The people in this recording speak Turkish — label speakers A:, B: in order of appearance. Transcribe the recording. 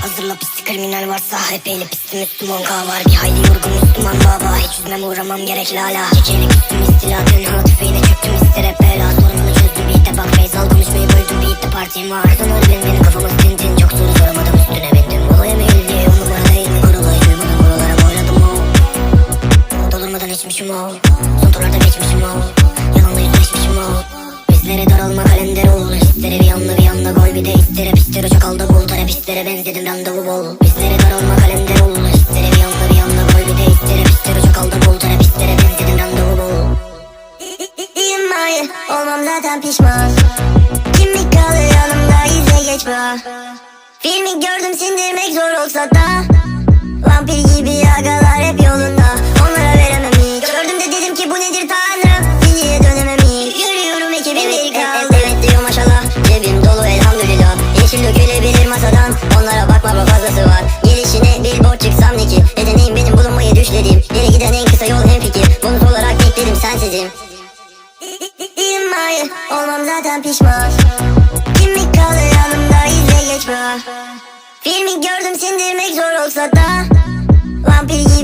A: Hazırla pisti kriminal varsa Hep eğilip pisti Müslüman var. Bir hayli yorgun Müslüman baba Hiç yüzmem uğramam gerek lala Çekelik üstüm istila Tünha tüfeğine çöktüm istere bela. Sorununu çözdüm beatte bak Faysal konuşmayı böldüm beatte partim var. Sonra benim benim kafamız tintin Çok soru Doldurmadan içmişim o. Son turlarda geçmişim o. Yalanla yüzleşmişim o. Bizlere daralma kalender ol. Hisleri bir yanda bir yanda gol bir de istere pistere çok aldı bul Terapistlere benzedim randevu bol. Bizlere daralma kalender ol. Hisleri bir yanda bir yanda gol bir de istere pistere çok aldı bul Terapistlere benzedim randevu bol.
B: İyiyim hayır olmam zaten pişman. Kimlik kalır yanımda izle geç bak Filmi gördüm sindirmek zor olsa da. Vampir gibi agalar bu nedir tanrım? Diziye dönemem hiç Yürüyorum ekibim geri kaldı. Evet diyor maşallah. Cebim dolu elhamdülillah. Yeşil dökülebilir masadan. Onlara bakma bak fazlası var. Gelişine billboard çıksam ne ki? Yeteneğim benim bulunmayı düşledim. Yere giden en kısa yol hem fikir Bonus olarak bekledim sensizim. İyiyim hayır olmam zaten pişman. Kimlik kalır yanımda izle geç bak Filmi gördüm sindirmek zor olsa da. Vampir gibi